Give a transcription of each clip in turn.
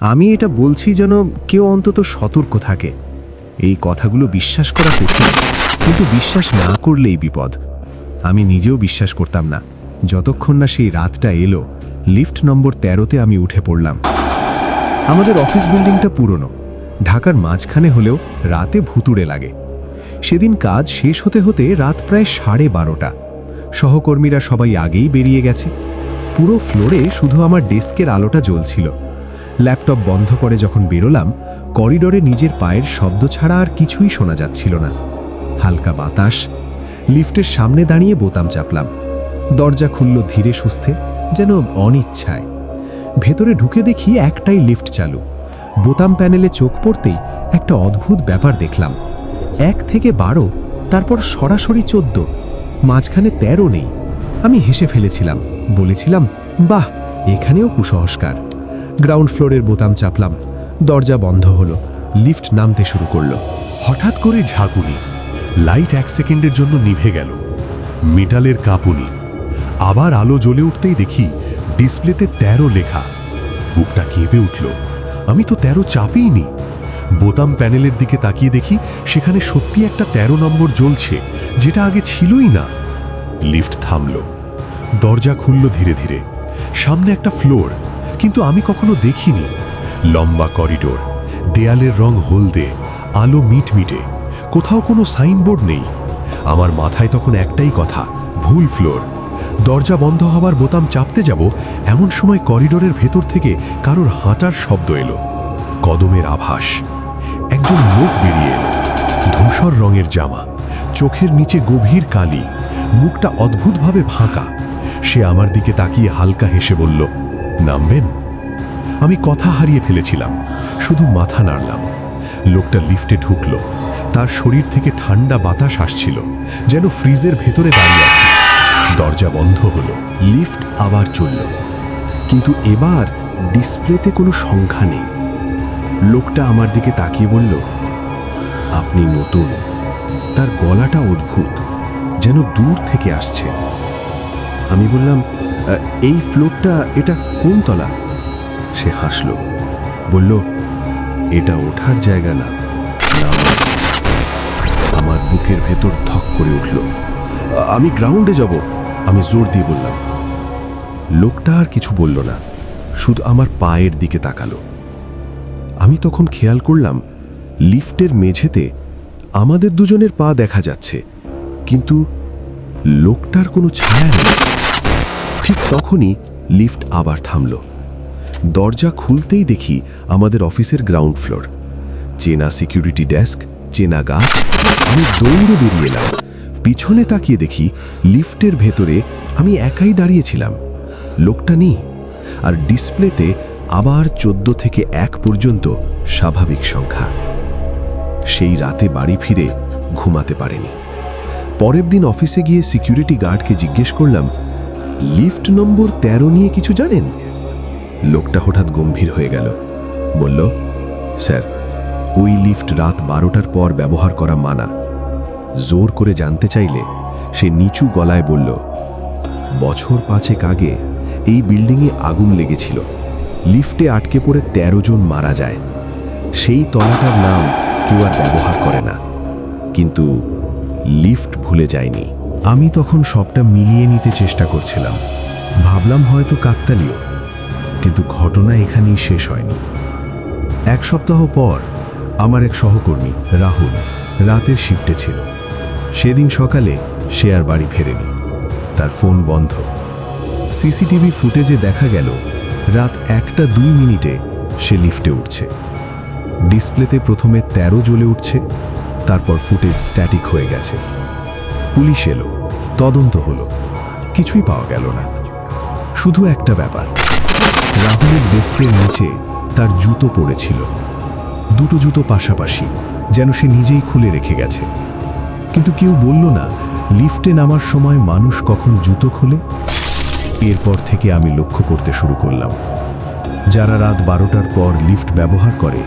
আমি এটা বলছি যেন কেউ অন্তত সতর্ক থাকে। এই কথাগুলো বিশ্বাস করা কঠিন, কিন্তু বিশ্বাস না করলেই বিপদ। আমি নিজেও বিশ্বাস করতাম না। যতক্ষণ না সেই রাতটা এলো, লিফট নম্বর তেরোতে আমি উঠে পড়লাম। আমাদের অফিস বিল্ডিংটা পুরনো। ঢাকার মাঝখানে হলেও রাতে ভুতুড়ে লাগে। সেদিন কাজ শেষ হতে হতে রাত প্রায় সাড়ে বারোটা। সহকর্মীরা সবাই আগেই বেরিয়ে গেছে। পুরো ফ্লোরে শুধু আমার ডেস্কের আলোটা জ্বলছিল। ল্যাপটপ বন্ধ করে যখন বেরোলাম, করিডোরে নিজের পায়ের শব্দ ছাড়া আর কিছুই শোনা যাচ্ছিল না। হালকা বাতাস, লিফটের সামনে দাঁড়িয়ে বোতাম চাপলাম। দরজা খুলল ধীরে সুস্থে, যেন অনিচ্ছায়। ভেতরে ঢুকে দেখি একটাই লিফট চালু। বোতাম প্যানেলে চোখ পড়তেই একটা অদ্ভুত ব্যাপার দেখলাম। এক থেকে বারো, তারপর সরাসরি চোদ্দ, মাঝখানে তেরো নেই। আমি হেসে ফেলেছিলাম, বলেছিলাম, বাহ, এখানেও কুসংস্কার। গ্রাউন্ড ফ্লোরের বোতাম চাপলাম। দরজা বন্ধ হলো। লিফট নামতে শুরু করল। হঠাৎ করে ঝাঁকুনি। লাইট এক সেকেন্ডের জন্য নিভে গেল। মেটালের কাঁপুনি। আবার আলো জ্বলে উঠতেই দেখি ডিসপ্লেতে তেরো লেখা। বুকটা কেঁপে উঠল। আমি তো তেরো চাপিইনি বোতাম প্যানেলের দিকে তাকিয়ে দেখি সেখানে সত্যি একটা তেরো নম্বর জ্বলছে, যেটা আগে ছিলই না। লিফট থামল। দরজা খুলল ধীরে ধীরে। সামনে একটা ফ্লোর। কিন্তু আমি কখনো দেখিনি। লম্বা করিডোর, দেয়ালের রং হলদে, আলো মিটমিটে, কোথাও কোনো সাইনবোর্ড নেই। আমার মাথায় তখন একটাই কথা, ভুল ফ্লোর। দরজা বন্ধ হবার বোতাম চাপতে যাব, এমন সময় করিডোরের ভেতর থেকে কারোর হাঁটার শব্দ এলো। কদমের আভাস। একজন লোক বেরিয়ে এলো। ধূসর রঙের জামা, চোখের নিচে গভীর কালি, মুখটা অদ্ভুতভাবে ফাঁকা। সে আমার দিকে তাকিয়ে হালকা হেসে বলল নামবেন? আমি কথা হারিয়ে ফেলেছিলাম শুধু মাথা নাড়লাম। লোকটা লিফটে ঢুকলো তার শরীর থেকে ঠান্ডা বাতাস আসছিল যেন ফ্রিজের ভেতরে দাঁড়িয়ে আছে। দরজা বন্ধ হলো লিফট আবার চলল। কিন্তু এবার ডিসপ্লেতে কোনো সংখ্যা নেই। লোকটা আমার দিকে তাকিয়ে বলল আপনি নতুন। তার গলাটা অদ্ভুত যেন দূর থেকে আসছে। আমি বললাম "আ, এই ফ্লোরটা এটা কোন তলা? সে হাসল, বলল, এটা ওঠার জায়গা না। আমার বুকের ভেতর ধক করে উঠল। আমি গ্রাউন্ডে যাব, আমি জোর দিয়ে বললাম। লোকটা আর কিছু বলল না, শুধু আমার পায়ের দিকে তাকালো। আমি তখন খেয়াল করলাম, লিফটের মেঝেতে আমাদের দুজনের পা দেখা যাচ্ছে, কিন্তু লোকটার কোনো ছায়া নেই। ঠিক তখনই লিফট আবার থামল। দরজা খুলতেই দেখি আমাদের অফিসের গ্রাউন্ড ফ্লোর। চেনা সিকিউরিটি ডেস্ক, চেনা গাছ, আমি দৌড়ে বেরিয়ে এলাম। পিছনে তাকিয়ে দেখি লিফটের ভেতরে আমি একাই দাঁড়িয়েছিলাম লোকটা নেই, আর ডিসপ্লেতে আবার চোদ্দ থেকে এক পর্যন্ত স্বাভাবিক সংখ্যা। সেই রাতে বাড়ি ফিরে ঘুমাতে পারেনি। পরের দিন অফিসে গিয়ে সিকিউরিটি গার্ডকে জিজ্ঞেস করলাম লিফট নম্বর ১৩ নিয়ে কিছু জানেন? লোকটা হঠাৎ গম্ভীর হয়ে গেল। বলল, স্যার, ওই লিফট রাত বারোটার পর ব্যবহার করা মানা। জোর করে জানতে চাইলে সে নিচু গলায় বলল, বছর পাঁচেক আগে এই বিল্ডিংয়ে আগুন লেগেছিল। লিফটে আটকে পড়ে ১৩ জন মারা যায়। সেই তলাটার নাম কেউ আর ব্যবহার করে না। কিন্তু লিফট ভুলে যায়নি। আমি তখন সবটা মিলিয়ে নিতে চেষ্টা করছিলাম। ভাবলাম হয়তো কাকতালীয়, কিন্তু ঘটনা এখানেই শেষ হয়নি। এক সপ্তাহ পর আমার এক সহকর্মী, রাহুল, রাতের শিফটে ছিল। সেদিন সকালে সে আর বাড়ি ফেরেনি। তার ফোন বন্ধ। সিসিটিভি ফুটেজে দেখা গেল, রাত একটা দুই মিনিটে সে লিফটে উঠছে। ডিসপ্লেতে প্রথমে ১৩ জ্বলে উঠছে, তারপর ফুটেজ স্ট্যাটিক হয়ে গেছে। পুলিশ এলো, তদন্ত হলো, কিছুই পাওয়া গেল না। শুধু একটা ব্যাপার, রাহুলের ডেস্কের নিচে তার জুতো পড়েছিল। দুটো জুতো পাশাপাশি যেন সে নিজেই খুলে রেখে গেছে। কিন্তু কেউ বলল না, লিফটে নামার সময় মানুষ কখন জুতো খোলে? এরপর থেকে আমি লক্ষ্য করতে শুরু করলাম। যারা রাত বারোটার পর লিফট ব্যবহার করে,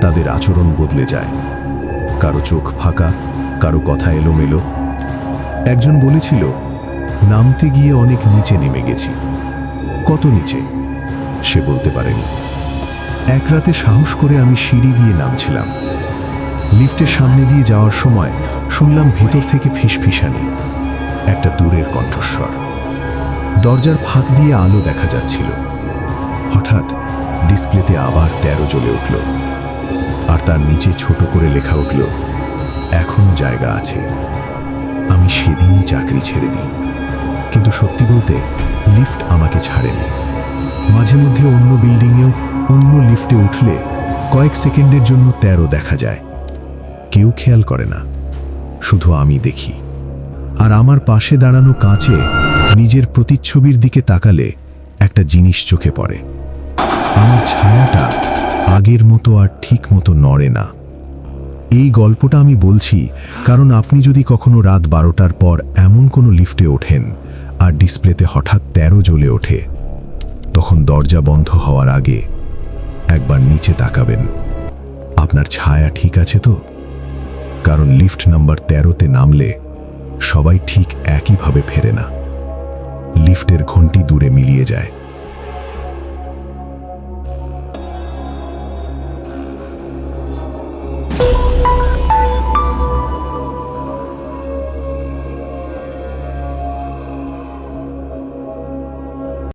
তাদের আচরণ বদলে যায়। কারও চোখ ফাঁকা, কারও কথা এলোমেলো একজন বলেছিল, নামতে গিয়ে অনেক নিচে নেমে গেছি। কত নিচে? সে বলতে পারেনি। এক রাতে সাহস করে আমি সিঁড়ি দিয়ে নামছিলাম। লিফটের সামনে দিয়ে যাওয়ার সময় শুনলাম ভেতর থেকে ফিসফিসানি, একটা দূরের কণ্ঠস্বর। দরজার ফাঁক দিয়ে আলো দেখা যাচ্ছিল। হঠাৎ ডিসপ্লেতে আবার তেরো জ্বলে উঠল, আর তার নিচে ছোট করে লেখা উঠল, এখনও জায়গা আছে। আমি সেদিনই চাকরি ছেড়ে দিই। কিন্তু সত্যি বলতে, লিফট আমাকে ছাড়েনি। মাঝে মধ্যে অন্য বিল্ডিংয়েও অন্য লিফটে উঠলে কয়েক সেকেন্ডের জন্য তেরো দেখা যায়। কেউ খেয়াল করে না। শুধু আমি দেখি। আর আমার পাশে দাঁড়ানো কাঁচে নিজের প্রতিচ্ছবির দিকে তাকালে একটা জিনিস চোখে পড়ে। আমার ছায়াটা আগের মতো আর ঠিক মতো নড়ে না। এই গল্পটা আমি বলছি কারণ আপনি যদি কখনো রাত বারোটার পর এমন কোনো লিফটে ওঠেন আর ডিসপ্লেতে হঠাৎ তেরো জ্বলে ওঠে, তখন দরজা বন্ধ হওয়ার আগে একবার নিচে তাকাবেন। আপনার ছায়া ঠিক আছে তো? কারণ লিফট নাম্বার তেরোতে নামলে সবাই ঠিক একইভাবে ফেরে না। লিফটের ঘন্টি দূরে মিলিয়ে যায়।